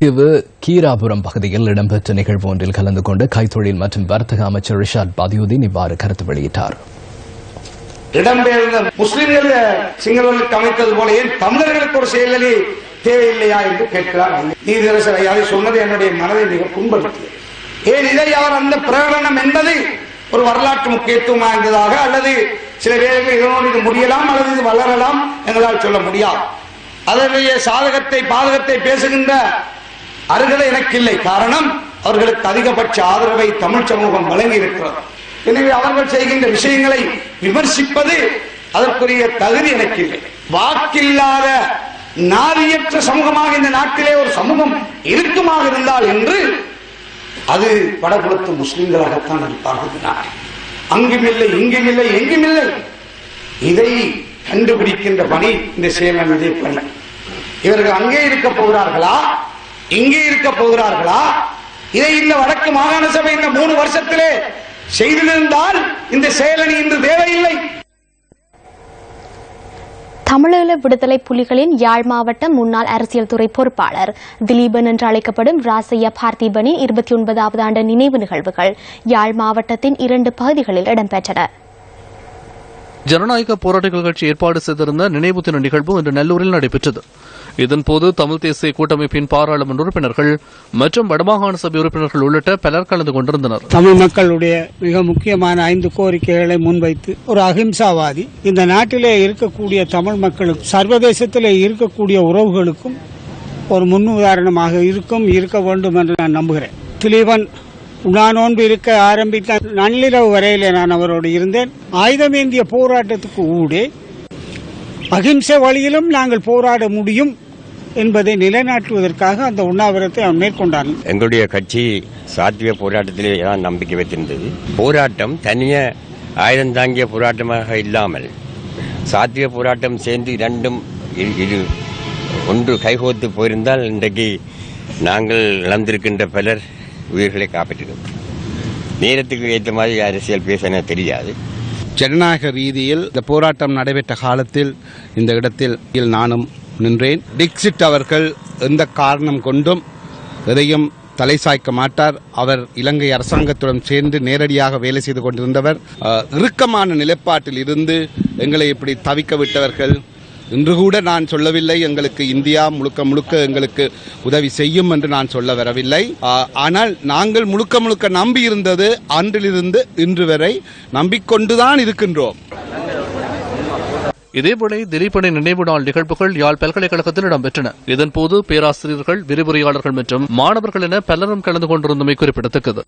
தீவு கீராபுரம் பகுதியில் இடம்பெற்ற நிகழ்வு ஒன்றில் கலந்து கொண்டு கைத்தொழில் மற்றும் வர்த்தக அமைச்சர் ரிஷாத் பதியுதீன் இவ்வாறு கருத்து வெளியிட்டார். இடம்பெயர்ந்த முஸ்லிம்கள் சிங்களர்களுக்கு அமைத்தது போல ஏன் தமிழர்களுக்கு ஒரு செயலி தேவையில்லையா என்று கேட்கிறார் நீதிரசர் ஐயா சொன்னது என்னுடைய மனதை மிக புண்படுத்தியது. ஏன் இதை அவர் அந்த பிரகடனம் என்பது ஒரு வரலாற்று முக்கியத்துவம் வாய்ந்ததாக அல்லது சில வேளைகளில் இதனோடு இது முடியலாம் அல்லது இது வளரலாம் எங்களால் சொல்ல முடியாது. அதனுடைய சாதகத்தை பாதகத்தை பேசுகின்ற அருகதை எனக்கு இல்லை காரணம் அவர்களுக்கு அதிகபட்ச ஆதரவை தமிழ் சமூகம் வழங்கி இருக்கிறது எனவே அவர்கள் செய்கின்ற விஷயங்களை விமர்சிப்பது அதற்குரிய தகுதி எனக்கு இல்லை வாக்கில்லாத நாரியற்ற சமூகமாக இந்த நாட்டிலே ஒரு சமூகம் இருக்குமாக இருந்தால் என்று அது வடபுலத்து முஸ்லிம்களாகத்தான் இருப்பார்கள் அங்கும் இல்லை இங்கும் இல்லை எங்கும் எங்குமில்லை இதை கண்டுபிடிக்கின்ற பணி இந்த சேலம் இதே பணி இவர்கள் அங்கே இருக்க போகிறார்களா? இங்கே இருக்க போகிறார்களா? இதை இந்த வடக்கு மாகாண சபை இந்த மூணு வருஷத்திலே செய்திருந்தால் இந்த செயலணி இன்று தேவையில்லை. தமிழீழ விடுதலை புலிகளின் யாழ் மாவட்ட முன்னாள் அரசியல் துறை பொறுப்பாளர் திலீபன் என்று அழைக்கப்படும் ராசையா பார்த்திபனின் இருபத்தி ஒன்பதாவது ஆண்டு நினைவு நிகழ்வுகள் யாழ் மாவட்டத்தின் இரண்டு பகுதிகளில் இடம்பெற்றன. ஜனநாயக போராட்டங்கள் கட்சி ஏற்பாடு செய்திருந்த நினைவு தின நிகழ்வு இன்று நெல்லூரில் நடைபெற்றது. இதன்போது தமிழ் தேசிய கூட்டமைப்பின் பாராளுமன்ற உறுப்பினர்கள் மற்றும் வடமாகாண சபை உறுப்பினர்கள் உள்ளிட்ட பலர் கலந்து கொண்டிருந்தனர். தமிழ் மக்களுடைய மிக முக்கியமான ஐந்து கோரிக்கைகளை முன்வைத்து ஒரு அகிம்சாவாதி இந்த நாட்டிலே இருக்கக்கூடிய தமிழ் மக்களுக்கும் சர்வதேசத்திலே இருக்கக்கூடிய உறவுகளுக்கும் ஒரு முன்னுதாரணமாக இருக்கும் இருக்க வேண்டும் என்று நான் நம்புகிறேன். திலீபன் நான் நோன்பு இருக்க ஆரம்பித்த நள்ளிரவு வரையில நான் அவரோடு இருந்தேன். ஆயுதமேந்திய போராட்டத்துக்கு ஊடே அகிம்சை வழியிலும் நாங்கள் போராட முடியும் என்பதை நிலைநாட்டுவதற்காக அந்த உண்ணாவிரத்தை அவன் மேற்கொண்டான். எங்களுடைய கட்சி சாத்திய போராட்டத்திலே தான் நம்பிக்கை வைத்திருந்தது? போராட்டம் தனிய ஆயுதம் தாங்கிய போராட்டமாக இல்லாமல் சாத்திய போராட்டம் சேர்ந்து இரண்டும் இது ஒன்று கைகோத்து போயிருந்தால் இன்றைக்கு நாங்கள் நடந்திருக்கின்ற பலர் உயிர்களை காப்பாற்றினோம் நேரத்துக்கு ஏற்ற மாதிரி அரசியல் பேச தெரியாது. ஜனநாயக ரீதியில் இந்த போராட்டம் நடைபெற்ற காலத்தில் இந்த இடத்தில் நானும் நின்றேன். டிக்சிட் அவர்கள் எந்த காரணம் கொண்டும் எதையும் தலை சாய்க்க மாட்டார். அவர் இலங்கை அரசாங்கத்துடன் சேர்ந்து நேரடியாக வேலை செய்து கொண்டிருந்தவர். இறுக்கமான நிலைப்பாட்டில் இருந்து எங்களை இப்படி தவிக்க விட்டவர்கள் இன்று கூட நான் சொல்லவில்லை. எங்களுக்கு இந்தியா முழுக்க முழுக்க எங்களுக்கு உதவி செய்யும் என்று நான் சொல்ல வரவில்லை. ஆனால் நாங்கள் முழுக்க முழுக்க நம்பி இருந்தது அன்றிலிருந்து இன்று வரை நம்பிக்கொண்டுதான் இருக்கின்றோம். இதேபோல திலீபனின் நினைவு நாள் நிகழ்வுகள் யாழ் பல்கலைக்கழகத்தில் இடம்பெற்றன. இதன்போது பேராசிரியர்கள் விரிவுரையாளர்கள் மற்றும் மாணவர்கள் என பலரும் கலந்து கொண்டிருந்தமை குறிப்பிடத்தக்கது.